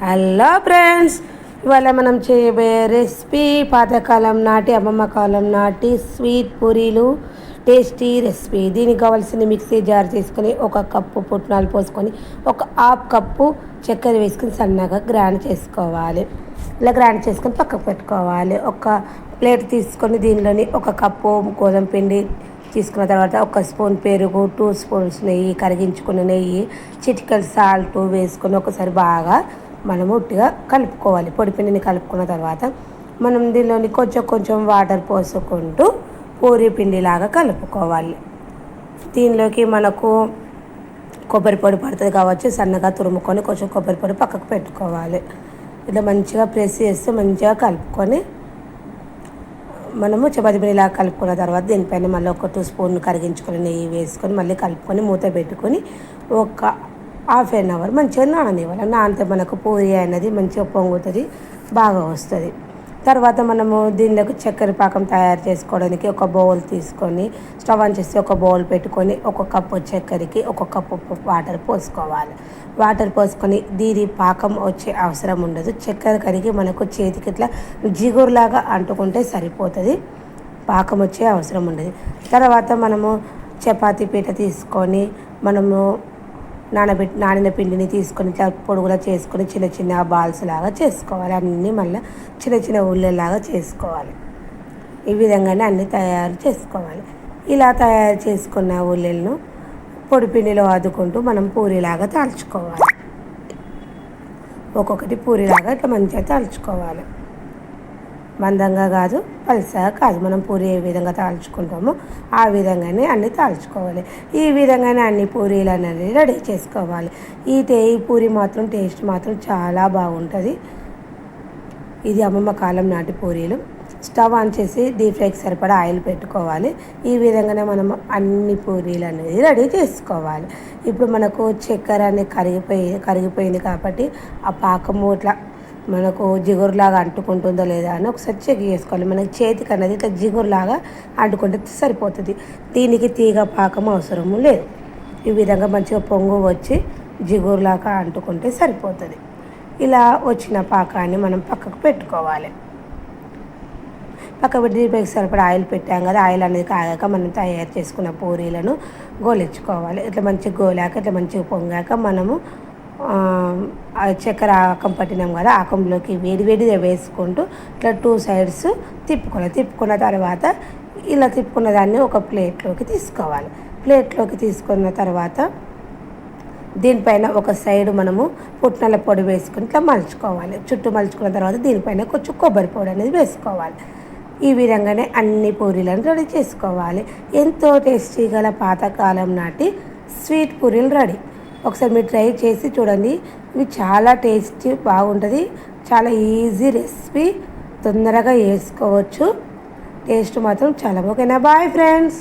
Hello friends ఇవాళ మనం చేయబోయే రెసిపీ పాతకాలం నాటి అమ్మమ్మ కాలం నాటి స్వీట్ పూరీలు. Tasty recipe. దీనికి కావాల్సిన మిక్సీ జార్ తీసుకొని ఒక కప్పు పుట్నాలు పోసుకొని ఒక హాఫ్ కప్పు చక్కెర వేసుకొని సన్నగా గ్రైండ్ చేసుకోవాలి. ఇలా గ్రైండ్ చేసుకొని పక్కకు పెట్టుకోవాలి. ఒక ప్లేట్ తీసుకొని దీనిలోని ఒక కప్పు గోధుమ పిండి తీసుకున్న తర్వాత ఒక స్పూన్ పెరుగు టూ స్పూన్స్ నెయ్యి కరిగించుకున్న నెయ్యి చిటికల్ సాల్ట్ వేసుకొని ఒకసారి బాగా మనము ఉట్టిగా కలుపుకోవాలి. పొడిపిండిని కలుపుకున్న తర్వాత మనం దీనిలోని కొంచెం కొంచెం వాటర్ పోసుకుంటూ పూరి పిండిలాగా కలుపుకోవాలి. దీనిలోకి మనకు కొబ్బరి పొడి పడుతుంది కావచ్చు సన్నగా తురుముకొని కొంచెం కొబ్బరి పొడి పక్కకు పెట్టుకోవాలి. ఇట్లా మంచిగా ప్రెస్ చేస్తే మంచిగా కలుపుకొని మనము చపాతి పిండిలా కలుపుకున్న తర్వాత దీనిపైన మళ్ళీ ఒక టూ స్పూన్ కరిగించుకొని నెయ్యి వేసుకొని మళ్ళీ కలుపుకొని మూత పెట్టుకొని ఒక హాఫ్ అన్ అవర్ మంచిగా నాననివ్వాలి నానితే మనకు పూరి అనేది మంచిగా పొంగుతుంది బాగా వస్తుంది. తర్వాత మనము దీనిలోకి చక్కెర పాకం తయారు చేసుకోవడానికి ఒక బౌల్ తీసుకొని స్టవ్ ఆన్ చేసి ఒక బౌల్ పెట్టుకొని ఒక కప్పు చక్కెరకి ఒక కప్పు వాటర్ పోసుకోవాలి. వాటర్ పోసుకొని దీని పాకం వచ్చే అవసరం ఉండదు. చక్కెర కరిగి మనకు చేతికి ఇట్లా జిగురులాగా అంటుకుంటే సరిపోతుంది. పాకం వచ్చే అవసరం ఉండదు. తర్వాత మనము చపాతీ పీట తీసుకొని మనము నానబెట్టి నానిన పిండిని తీసుకొని ఇట్లా పొడుగులా చేసుకొని చిన్న చిన్న బాల్స్ లాగా చేసుకోవాలి. అన్నీ మళ్ళీ చిన్న చిన్న ఉల్లెలాగా చేసుకోవాలి. ఈ విధంగానే అన్నీ తయారు చేసుకోవాలి. ఇలా తయారు చేసుకున్న ఉల్లెలను పొడి పిండిలో అద్దుకుంటూ మనం పూరిలాగా తాల్చుకోవాలి. ఒక్కొక్కటి పూరిలాగా ఇట్లా మంచిగా తాల్చుకోవాలి. మందంగా కాదు పలుసగా కాదు. మనం పూరి ఏ విధంగా తాల్చుకుంటామో ఆ విధంగానే అన్నీ తాల్చుకోవాలి. ఈ విధంగానే అన్ని పూరీలు అనేది రెడీ చేసుకోవాలి. ఈ టే ఈ పూరి మాత్రం టేస్ట్ మాత్రం చాలా బాగుంటుంది. ఇది అమ్మమ్మ కాలం నాటి పూరీలు. స్టవ్ ఆన్ చేసి డీప్ ఫ్రైకి సరిపడా ఆయిల్ పెట్టుకోవాలి. ఈ విధంగానే మనం అన్ని పూరీలు అనేది రెడీ చేసుకోవాలి. ఇప్పుడు మనకు చక్కెర అనేది కరిగిపోయి కరిగిపోయింది కాబట్టి ఆ పాకము ఇట్లా మనకు జిగురులాగా అంటుకుంటుందో లేదా అని ఒకసారి చెక్ చేసుకోవాలి. మనకి చేతికి అనేది ఇట్లా జిగురులాగా అంటుకుంటే సరిపోతుంది. దీనికి తీగ పాకం అవసరము లేదు. ఈ విధంగా మంచిగా పొంగు వచ్చి జిగురులాగా అంటుకుంటే సరిపోతుంది. ఇలా వచ్చిన పాకాన్ని మనం పక్కకు పెట్టుకోవాలి. పక్క పెట్టి దీనికి సరిపడా ఆయిల్ పెట్టాం కదా ఆయిల్ అనేది కాగాక మనం తయారు చేసుకున్న పూరీలను గోలించుకోవాలి. ఇట్లా మంచిగా గోలాక ఇట్లా మంచిగా పొంగాక మనము చక్కెర ఆకం పట్టినాం కదా ఆకంలోకి వేడి వేడిగా వేసుకుంటూ ఇట్లా టూ సైడ్స్ తిప్పుకోవాలి తిప్పుకున్న తర్వాత ఇలా తిప్పుకున్న దాన్ని ఒక ప్లేట్లోకి తీసుకోవాలి. ప్లేట్లోకి తీసుకున్న తర్వాత దీనిపైన ఒక సైడ్ మనము పుట్నాల పొడి వేసుకుని ఇట్లా మలుచుకోవాలి. చుట్టూ మలుచుకున్న తర్వాత దీనిపైన కొంచెం కొబ్బరి పొడి అనేది వేసుకోవాలి. ఈ విధంగానే అన్ని పూరీలను రెడీ చేసుకోవాలి. ఎంతో టేస్టీ గల పాతకాలం నాటి స్వీట్ పూరీలు రెడీ. ఒకసారి మీరు ట్రై చేసి చూడండి. ఇవి చాలా టేస్టీ బాగుంటుంది. చాలా ఈజీ రెసిపీ. తొందరగా వేసుకోవచ్చు. టేస్ట్ మాత్రం చాలా ఓకేనా? Bye friends.